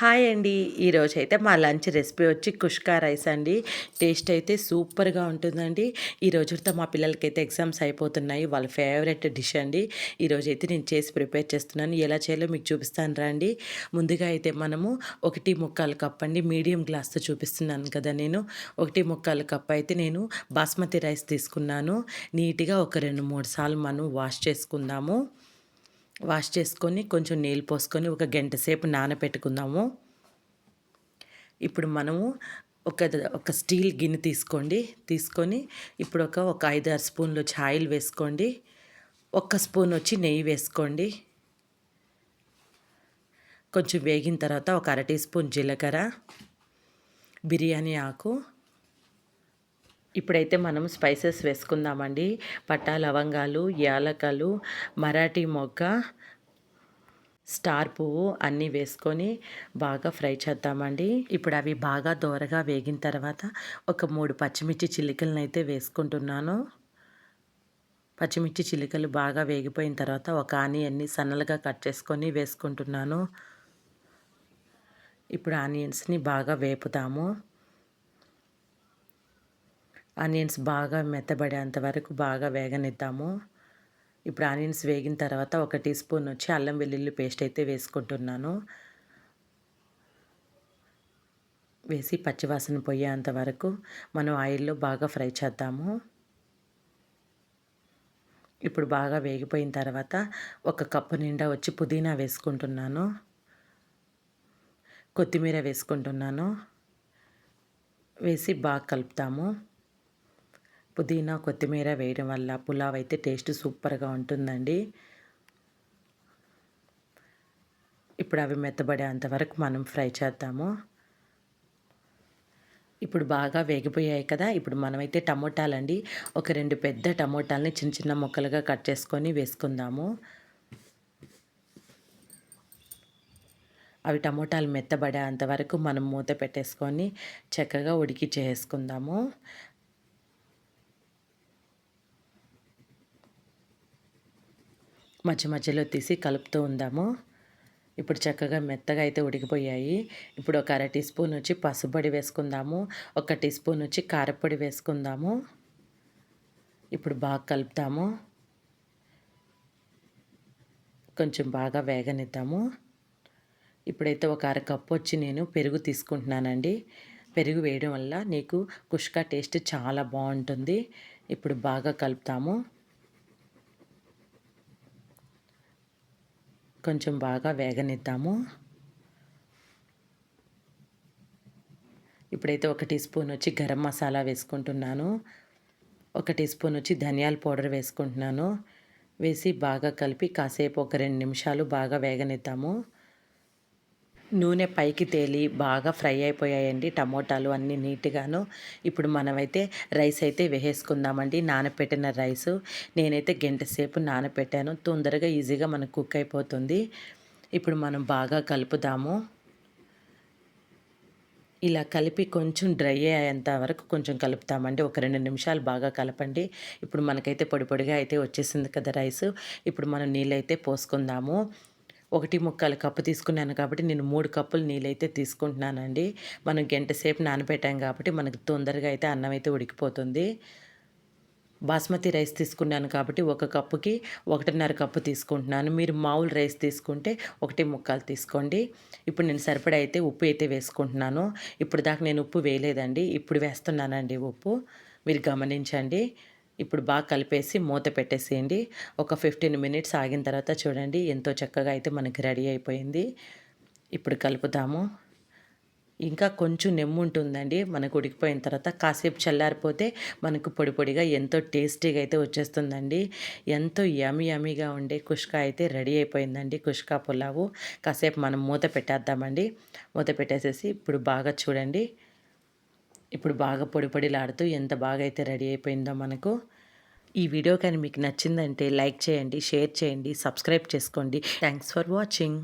Hi అండి. ఈరోజు అయితే మా లంచ్ రెసిపీ వచ్చి కుష్కా రైస్ అండి. టేస్ట్ అయితే సూపర్గా ఉంటుందండి. ఈ రోజుతో మా పిల్లలకి అయితే ఎగ్జామ్స్ అయిపోతున్నాయి. వాళ్ళ ఫేవరెట్ డిష్ అండి. ఈరోజు అయితే నేను చేసి ప్రిపేర్ చేస్తున్నాను. ఎలా చేయాలో మీకు చూపిస్తాను రండి. ముందుగా అయితే మనము ఒకటి ముక్కాలు కప్ అండి. మీడియం గ్లాస్తో చూపిస్తున్నాను కదా నేను. ఒకటి ముక్కాలు కప్ అయితే నేను బాస్మతి రైస్ తీసుకున్నాను. నీట్గా ఒక రెండు మూడు సార్లు మనం వాష్ చేసుకుందాము. వాష్ చేసుకొని కొంచెం నీళ్ళు పోసుకొని ఒక గంట సేపు నానబెట్టుకుందాము ఇప్పుడు మనము ఒక ఒక స్టీల్ గిన్నె తీసుకోండి. తీసుకొని ఇప్పుడు ఒక ఒక ఐదు ఆరు స్పూన్లు ఆయిల్ వేసుకోండి. ఒక్క స్పూన్ వచ్చి నెయ్యి వేసుకోండి. కొంచెం వేగిన తర్వాత ఒక అర టీ స్పూన్ జీలకర్ర బిర్యానీ ఆకు ఇప్పుడైతే మనం స్పైసెస్ వేసుకుందామండి. పట్టా లవంగాలు యాలకలు మరాఠీ మొగ్గ స్టార్ పువ్వు అన్నీ వేసుకొని బాగా ఫ్రై చేద్దామండి. ఇప్పుడు అవి బాగా దోరగా వేగిన తర్వాత ఒక మూడు పచ్చిమిర్చి చిలికలను అయితే వేసుకుంటున్నాను. పచ్చిమిర్చి చిలికలు బాగా వేగిపోయిన తర్వాత ఒక ఆనియన్ని సన్నలుగా కట్ చేసుకొని వేసుకుంటున్నాను. ఇప్పుడు ఆనియన్స్ని బాగా వేపుతాము. ఆనియన్స్ బాగా మెత్తబడేంత వరకు బాగా వేగనిద్దాము. ఇప్పుడు ఆనియన్స్ వేగిన తర్వాత ఒక టీ స్పూన్ వచ్చి అల్లం వెల్లుల్లి పేస్ట్ అయితే వేసుకుంటున్నాను. వేసి పచ్చివాసన పోయేంత వరకు మనం ఆయిల్లో బాగా ఫ్రై చేద్దాము. ఇప్పుడు బాగా వేగిపోయిన తర్వాత ఒక కప్పు నిండా వచ్చి పుదీనా వేసుకుంటున్నాను. కొత్తిమీర వేసుకుంటున్నాను. వేసి బాగా కలుపుతాము. పుదీనా కొత్తిమీర వేయడం వల్ల పులావ్ అయితే టేస్ట్ సూపర్గా ఉంటుందండి. ఇప్పుడు అవి మెత్తబడేంత వరకు మనం ఫ్రై చేద్దాము. ఇప్పుడు బాగా వేగిపోయాయి కదా ఇప్పుడు మనమైతే టమోటాలండి. ఒక రెండు పెద్ద టమోటాలని చిన్న చిన్న ముక్కలుగా కట్ చేసుకొని వేసుకుందాము. అవి టమోటాలు మెత్తబడేంత వరకు మనం మూత పెట్టేసుకొని చక్కగా ఉడికి చేసుకుందాము. మధ్య మధ్యలో తీసి కలుపుతూ ఉందాము. ఇప్పుడు చక్కగా మెత్తగా అయితే ఉడికిపోయాయి. ఇప్పుడు ఒక అర టీ స్పూన్ వచ్చి పసుపొడి వేసుకుందాము. ఒక టీ స్పూన్ వచ్చి కారపొడి వేసుకుందాము. ఇప్పుడు బాగా కలుపుతాము. కొంచెం బాగా వేగనిద్దాము. ఇప్పుడైతే ఒక అర కప్పు వచ్చి నేను పెరుగు తీసుకుంటున్నానండి. పెరుగు వేయడం వల్ల నీకు కుష్కా టేస్ట్ చాలా బాగుంటుంది. ఇప్పుడు బాగా కలుపుతాము. కొంచెం బాగా వేగనిద్దాము. ఇప్పుడైతే ఒక టీ స్పూన్ వచ్చి గరం మసాలా వేసుకుంటున్నాను. ఒక టీ స్పూన్ వచ్చి ధనియాల పౌడర్ వేసుకుంటున్నాను. వేసి బాగా కలిపి కాసేపు ఒక రెండు నిమిషాలు బాగా వేగనిద్దాము. నూనె పైకి తేలి బాగా ఫ్రై అయిపోయాయండి టమోటాలు అన్నీ నీట్గాను. ఇప్పుడు మనమైతే రైస్ అయితే వేసేసుకుందామండి. నానపెట్టిన రైస్. నేనైతే గంట సేపు నానపెట్టాను. తొందరగా ఈజీగా మనకు కుక్ అయిపోతుంది. ఇప్పుడు మనం బాగా కలుపుదాము. ఇలా కలిపి కొంచెం డ్రై అయ్యేంత వరకు కొంచెం కలుపుతామండి. ఒక రెండు నిమిషాలు బాగా కలపండి. ఇప్పుడు మనకైతే పొడి పొడిగా అయితే వచ్చేసింది కదా రైస్. ఇప్పుడు మనం నీళ్ళైతే పోసుకుందాము. ఒకటి ముక్కలు కప్పు తీసుకున్నాను కాబట్టి నేను మూడు కప్పులు నీళ్ళైతే తీసుకుంటున్నానండి. మనం గంట సేపు నానబెట్టాం కాబట్టి మనకు తొందరగా అయితే అన్నం అయితే ఉడికిపోతుంది. బాస్మతి రైస్ తీసుకున్నాను కాబట్టి ఒక కప్పుకి ఒకటిన్నర కప్పు తీసుకుంటున్నాను. మీరు మామూలు రైస్ తీసుకుంటే ఒకటి ముక్కలు తీసుకోండి. ఇప్పుడు నేను సరిపడా అయితే ఉప్పు అయితే వేసుకుంటున్నాను. ఇప్పుడు దాకా నేను ఉప్పు వేయలేదండి. ఇప్పుడు వేస్తున్నానండి ఉప్పు. మీరు గమనించండి. ఇప్పుడు బాగా కలిపేసి మూత పెట్టేసేయండి. ఒక ఫిఫ్టీన్ మినిట్స్ ఆగిన తర్వాత చూడండి ఎంతో చక్కగా అయితే మనకి రెడీ అయిపోయింది. ఇప్పుడు కలుపుతాము. ఇంకా కొంచెం నెమ్ము ఉంటుందండి మనకు ఉడికిపోయిన తర్వాత కాసేపు చల్లారిపోతే మనకు పొడి పొడిగా ఎంతో టేస్టీగా అయితే వచ్చేస్తుందండి. ఎంతో యమి యమిగా ఉండే కుష్కా అయితే రెడీ అయిపోయిందండి కుష్కా పులావు. కాసేపు మనం మూత పెట్టేద్దామండి. మూత పెట్టేసేసి ఇప్పుడు బాగా చూడండి ఇప్పుడు బాగా పొడిపొడిలాడుతూ ఎంత బాగా అయితే రెడీ అయిపోయిందో మనకు ఈ వీడియో కానీ మీకు నచ్చిందంటే లైక్ చేయండి షేర్ చేయండి సబ్స్క్రైబ్ చేసుకోండి. Thanks for watching